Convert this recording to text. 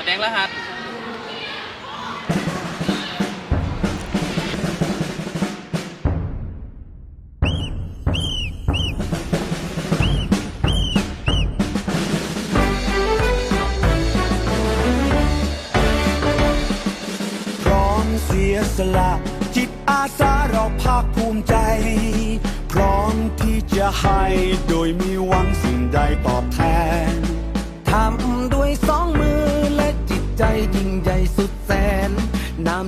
แสดงรหัสพร้อมเสียสละจิตอาสาเราภาคภูมิใจ พร้อมที่จะให้โดยมีหวังสิ่งใดตอบแทน